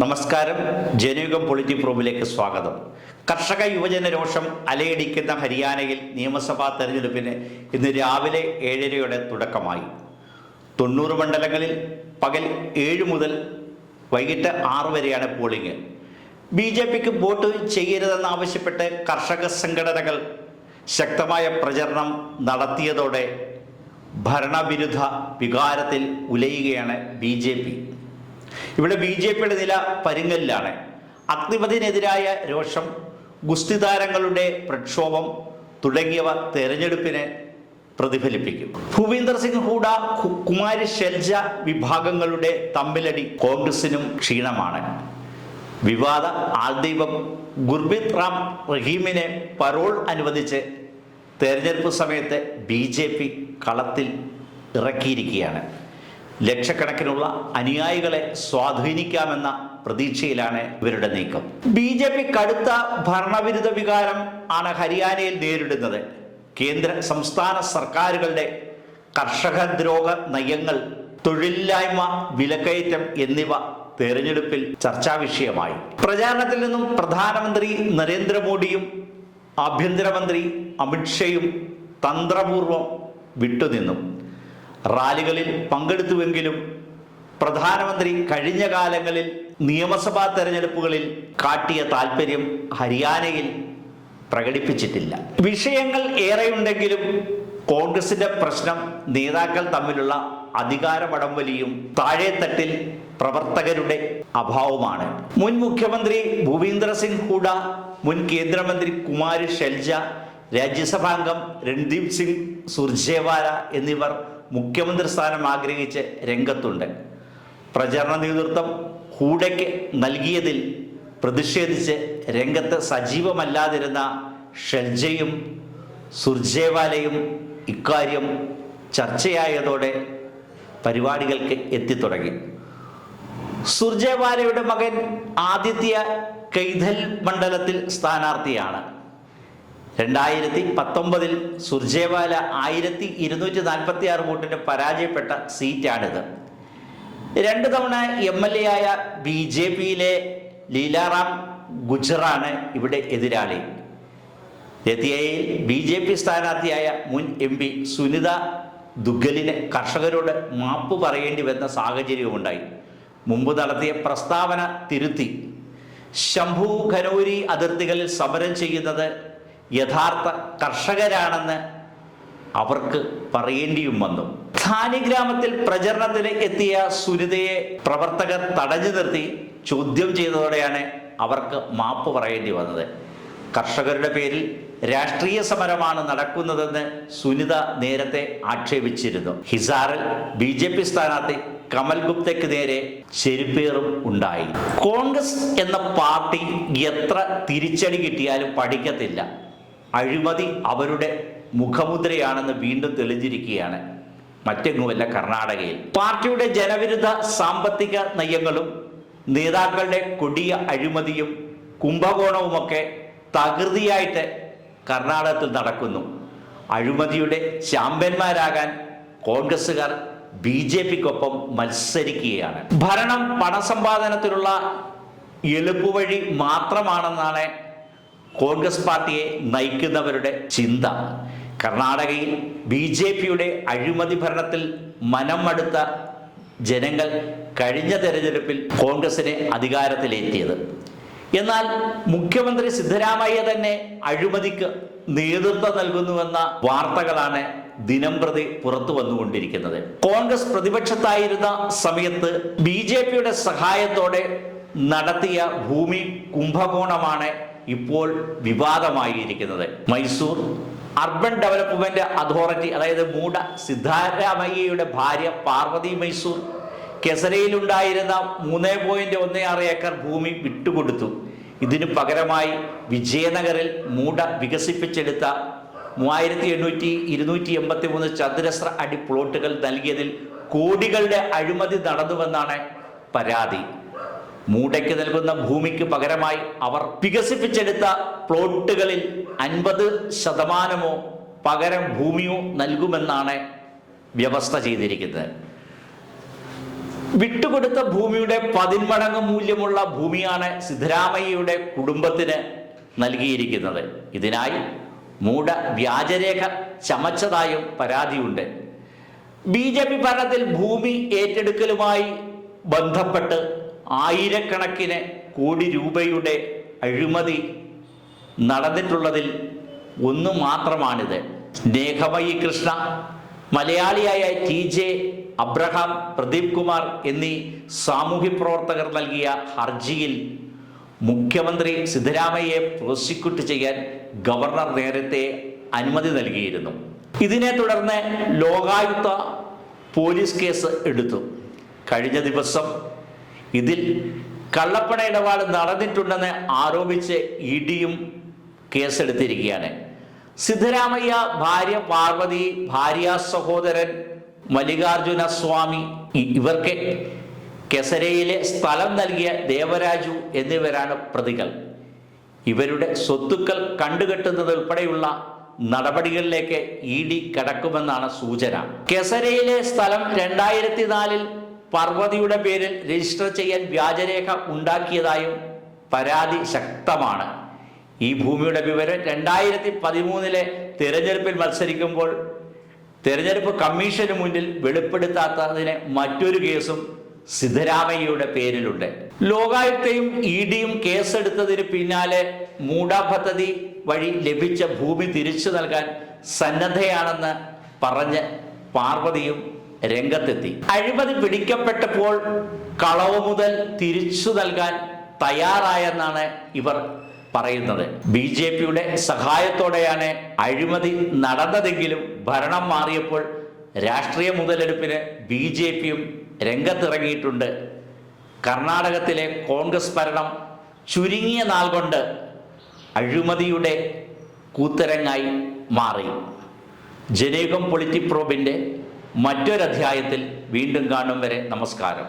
നമസ്കാരം. ജനയുഗം പൊളിറ്റി പ്രോബിലേക്ക് സ്വാഗതം. കർഷക യുവജന രോഷം അലയടിക്കുന്ന ഹരിയാനയിൽ നിയമസഭാ തെരഞ്ഞെടുപ്പിന് ഇന്ന് രാവിലെ ഏഴരയോടെ തുടക്കമായി. തൊണ്ണൂറ് മണ്ഡലങ്ങളിൽ പകൽ ഏഴ് മുതൽ വൈകിട്ട് ആറ് വരെയാണ് പോളിംഗ്. ബി ജെ പിക്ക് വോട്ട് ചെയ്യരുതെന്നാവശ്യപ്പെട്ട് കർഷക സംഘടനകൾ ശക്തമായ പ്രചരണം നടത്തിയതോടെ ഭരണവിരുദ്ധ വികാരത്തിൽ ഉലയുകയാണ് ബി ജെ പി. ഇവിടെ ബി ജെ പിയുടെ നില പരുങ്ങലിലാണ്. അഗ്നിപതിനെതിരായ രോഷം ഗുസ്തി താരങ്ങളുടെ പ്രക്ഷോഭം തുടങ്ങിയവ തെരഞ്ഞെടുപ്പിനെ പ്രതിഫലിപ്പിക്കും. ഭൂപീന്ദർ സിംഗ് ഹൂഡ കുമാരി ഷെൽജ വിഭാഗങ്ങളുടെ തമ്മിലടി കോൺഗ്രസിനും ക്ഷീണമാണ്. വിവാദ ആൾദൈവം ഗുർബിത് റാം റഹീമിനെ പരോൾ അനുവദിച്ച് തെരഞ്ഞെടുപ്പ് സമയത്ത് ബി ജെ പി കളത്തിൽ ഇറക്കിയിരിക്കുകയാണ്. ലക്ഷക്കണക്കിനുള്ള അനുയായികളെ സ്വാധീനിക്കാമെന്ന പ്രതീക്ഷയിലാണ് ഇവരുടെ നീക്കം. ബി ജെ പി കടുത്ത ഭരണവിരുദ്ധ വികാരം ആണ് ഹരിയാനയിൽ നേരിടുന്നത്. കേന്ദ്ര സംസ്ഥാന സർക്കാരുകളുടെ കർഷകദ്രോഹ നയങ്ങൾ തൊഴിലില്ലായ്മ വിലക്കയറ്റം എന്നിവ തെരഞ്ഞെടുപ്പിൽ ചർച്ചാ വിഷയമായി. പ്രചാരണത്തിൽ നിന്നും പ്രധാനമന്ത്രി നരേന്ദ്രമോദിയും ആഭ്യന്തരമന്ത്രി അമിത്ഷയും തന്ത്രപൂർവം വിട്ടുനിന്നു. റാലികളിൽ പങ്കെടുത്തുവെങ്കിലും പ്രധാനമന്ത്രി കഴിഞ്ഞ കാലങ്ങളിൽ നിയമസഭാ തെരഞ്ഞെടുപ്പുകളിൽ കാട്ടിയ താല്പര്യം ഹരിയാനയിൽ പ്രകടിപ്പിച്ചിട്ടില്ല. വിഷയങ്ങൾ ഏറെയുണ്ടെങ്കിലും കോൺഗ്രസിന്റെ പ്രശ്നം നേതാക്കൾ തമ്മിലുള്ള അധികാര വടംവലിയും താഴെത്തട്ടിൽ പ്രവർത്തകരുടെ അഭാവമാണ് മുൻ മുഖ്യമന്ത്രി ഭൂപീന്ദർ സിംഗ് ഹൂഡ മുൻ കേന്ദ്രമന്ത്രി കുമാരി ഷെൽജ രാജ്യസഭാംഗം രൺദീപ് സിംഗ് സുർജേവാല എന്നിവർ മുഖ്യമന്ത്രി സ്ഥാനം ആഗ്രഹിച്ച് രംഗത്തുണ്ട്. പ്രചരണ നേതൃത്വം ഹൂഡയ്ക്ക് നൽകിയതിൽ പ്രതിഷേധിച്ച് രംഗത്ത് സജീവമല്ലാതിരുന്ന ഷെൽജയും സുർജേവാലയും ഇക്കാര്യം ചർച്ചയായതോടെ പരിപാടികൾക്ക് എത്തിത്തുടങ്ങി. സുർജേവാലയുടെ മകൻ ആദിത്യ കൈതൽ മണ്ഡലത്തിൽ സ്ഥാനാർത്ഥിയാണ്. രണ്ടായിരത്തി പത്തൊമ്പതിൽ സുർജേവാല ആയിരത്തി ഇരുന്നൂറ്റി നാൽപ്പത്തി ആറ് വോട്ടിന് പരാജയപ്പെട്ട സീറ്റാണിത്. രണ്ട് തവണ എം എൽ എ ആയ ബി ജെ പിയിലെ ലീലാറാം ഗുജറാണ് ഇവിടെ എതിരാളി. രതിയയിൽ ബി ജെ പി സ്ഥാനാർത്ഥിയായ മുൻ എം പി സുനിത ദുഗലിന് കർഷകരോട് മാപ്പ് പറയേണ്ടി വന്ന സാഹചര്യവുമുണ്ടായി. മുമ്പ് നടത്തിയ പ്രസ്താവന തിരുത്തി. ശംഭു ഖനൂരി അതിർത്തികളിൽ സമരം ചെയ്യുന്നത് യഥാർത്ഥ കർഷകരാണെന്ന് അവർക്ക് പറയേണ്ടിയും വന്നു. ധാനി ഗ്രാമത്തിൽ പ്രചരണത്തിന് എത്തിയ സുനിതയെ പ്രവർത്തകർ തടഞ്ഞു നിർത്തി ചോദ്യം ചെയ്തതോടെയാണ് അവർക്ക് മാപ്പ് പറയേണ്ടി വന്നത്. കർഷകരുടെ പേരിൽ രാഷ്ട്രീയ സമരമാണ് നടക്കുന്നതെന്ന് സുനിത നേരത്തെ ആക്ഷേപിച്ചിരുന്നു. ഹിസാറിൽ ബി ജെ പി സ്ഥാനാർത്ഥി കമൽ ഗുപ്തയ്ക്ക് നേരെ ചെരുപ്പേറും ഉണ്ടായി. കോൺഗ്രസ് എന്ന പാർട്ടി എത്ര തിരിച്ചടി കിട്ടിയാലും പഠിക്കത്തില്ല. അഴിമതി അവരുടെ മുഖമുദ്രയാണെന്ന് വീണ്ടും തെളിഞ്ഞിരിക്കുകയാണ്. മറ്റെങ്ങുമല്ല കർണാടകയിൽ. പാർട്ടിയുടെ ജനവിരുദ്ധ സാമ്പത്തിക നയങ്ങളും നേതാക്കളുടെ കൊടിയ അഴിമതിയും കുംഭകോണവുമൊക്കെ തകൃതിയായിട്ട് കർണാടകത്തിൽ നടക്കുന്നു. അഴിമതിയുടെ ചാമ്പ്യന്മാരാകാൻ കോൺഗ്രസ്സുകാർ ബി ജെ പിക്കൊപ്പം മത്സരിക്കുകയാണ്. ഭരണം പണസമ്പാദനത്തിലുള്ള എളുപ്പുവഴി മാത്രമാണെന്നാണ് കോൺഗ്രസ് പാർട്ടിയെ നയിക്കുന്നവരുടെ ചിന്ത. കർണാടകയിൽ ബി ജെ പിയുടെ അഴിമതി ഭരണത്തിൽ മനം മടുത്ത ജനങ്ങൾ കഴിഞ്ഞ തെരഞ്ഞെടുപ്പിൽ കോൺഗ്രസിനെ അധികാരത്തിലെത്തിയത്. എന്നാൽ മുഖ്യമന്ത്രി സിദ്ധരാമയ്യ തന്നെ അഴിമതിക്ക് നേതൃത്വം നൽകുന്നുവെന്ന വാർത്തകളാണ് ദിനം പ്രതി പുറത്തു വന്നുകൊണ്ടിരിക്കുന്നത്. കോൺഗ്രസ് പ്രതിപക്ഷത്തായിരുന്ന സമയത്ത് ബി ജെ പിയുടെ സഹായത്തോടെ നടത്തിയ ഭൂമി കുംഭകോണമാണ് ഇപ്പോൾ വിവാദമായിരിക്കുന്നത്. മൈസൂർ അർബൻ ഡെവലപ്മെന്റ് അതോറിറ്റി അതായത് മൂട സിദ്ധാരാമയ്യയുടെ ഭാര്യ പാർവതി മൈസൂർ കെസരയിലുണ്ടായിരുന്ന മൂന്ന് പോയിന്റ് ഒന്ന് ആറ് ഏക്കർ ഭൂമി വിട്ടുകൊടുത്തു. ഇതിനു പകരമായി വിജയനഗറിൽ മൂട വികസിപ്പിച്ചെടുത്ത മൂവായിരത്തി എണ്ണൂറ്റി ഇരുന്നൂറ്റി എൺപത്തി മൂന്ന് ചതുരശ്ര അടി പ്ലോട്ടുകൾ നൽകിയതിൽ കോടികളുടെ അഴിമതി നടന്നുവെന്നാണ് പരാതി. മൂടയ്ക്ക് നൽകുന്ന ഭൂമിക്ക് പകരമായി അവർ വികസിപ്പിച്ചെടുത്ത പ്ലോട്ടുകളിൽ അൻപത് ശതമാനമോ പകരം ഭൂമിയോ നൽകുമെന്നാണ് വ്യവസ്ഥ ചെയ്തിരിക്കുന്നത്. വിട്ടുകൊടുത്ത ഭൂമിയുടെ പതിന്മടങ്ങ് മൂല്യമുള്ള ഭൂമിയാണ് സിദ്ധരാമയ്യയുടെ കുടുംബത്തിന് നൽകിയിരിക്കുന്നത്. ഇതിനായി മൂട വ്യാജരേഖ ചമച്ചതായും പരാതിയുണ്ട്. ബി ജെ പി ഭരണത്തിൽ ഭൂമി ഏറ്റെടുക്കലുമായി ബന്ധപ്പെട്ട് ആയിരക്കണക്കിന് കോടി രൂപയുടെ അഴിമതി നടന്നിട്ടുള്ളതിൽ ഒന്ന് മാത്രമാണിത്. സ്നേഹമയി കൃഷ്ണ മലയാളിയായ ടി ജെ അബ്രഹാം പ്രദീപ് കുമാർ എന്നീ സാമൂഹ്യ പ്രവർത്തകർ നൽകിയ ഹർജിയിൽ മുഖ്യമന്ത്രി സിദ്ധരാമയ്യയെ പ്രോസിക്യൂട്ട് ചെയ്യാൻ ഗവർണർ നേരത്തെ അനുമതി നൽകിയിരുന്നു. ഇതിനെ തുടർന്ന് ലോകായുക്ത പോലീസ് കേസ് എടുത്തു. കഴിഞ്ഞ ദിവസം ഇതിൽ കള്ളപ്പണ ഇടപാട് നടന്നിട്ടുണ്ടെന്ന് ആരോപിച്ച് ഇടിയും കേസെടുത്തിരിക്കുകയാണ്. സിദ്ധരാമയ്യ ഭാര്യ പാർവതി ഭാര്യ സഹോദരൻ മല്ലികാർജുന സ്വാമി ഇവർക്ക് കെസരയിലെ സ്ഥലം നൽകിയ ദേവരാജു എന്നിവരാണ് പ്രതികൾ. ഇവരുടെ സ്വത്തുക്കൾ കണ്ടുകെട്ടുന്നത് ഉൾപ്പെടെയുള്ള നടപടികളിലേക്ക് ഇ ഡി കടക്കുമെന്നാണ് സൂചന. കെസരയിലെ സ്ഥലം രണ്ടായിരത്തി നാലിൽ പാർവതിയുടെ പേരിൽ രജിസ്റ്റർ ചെയ്യാൻ വ്യാജരേഖ ഉണ്ടാക്കിയതായും പരാതി ശക്തമാണ്. ഈ ഭൂമിയുടെ വിവരം രണ്ടായിരത്തി പതിമൂന്നിലെ തിരഞ്ഞെടുപ്പിൽ മത്സരിക്കുമ്പോൾ തെരഞ്ഞെടുപ്പ് കമ്മീഷന് മുന്നിൽ വെളിപ്പെടുത്താത്തതിന് മറ്റൊരു കേസും സിദ്ധരാമയ്യയുടെ പേരിലുണ്ട്. ലോകായുക്തയും ഇ ഡിയും കേസെടുത്തതിന് പിന്നാലെ മൂടാ പദ്ധതി വഴി ലഭിച്ച ഭൂമി തിരിച്ചു നൽകാൻ സന്നദ്ധയാണെന്ന് പറഞ്ഞ് പാർവതിയും രംഗത്തെത്തി. അഴിമതി പിടിക്കപ്പെട്ടപ്പോൾ കളവ് മുതൽ തിരിച്ചു നൽകാൻ തയ്യാറായെന്നാണ് ഇവർ പറയുന്നത്. ബി ജെ പിയുടെ സഹായത്തോടെയാണ് അഴിമതി നടന്നതെങ്കിലും ഭരണം മാറിയപ്പോൾ രാഷ്ട്രീയ മുതലെടുപ്പിന് ബി ജെ പിയും രംഗത്തിറങ്ങിയിട്ടുണ്ട്. കർണാടകത്തിലെ കോൺഗ്രസ് ഭരണം ചുരുങ്ങിയ നാൾ കൊണ്ട് അഴിമതിയുടെ കൂത്തരങ്ങായി മാറി. ജനേകം പൊളിറ്റിപ്രോബിന്റെ മറ്റൊരധ്യായത്തിൽ വീണ്ടും കാണും വരെ നമസ്കാരം.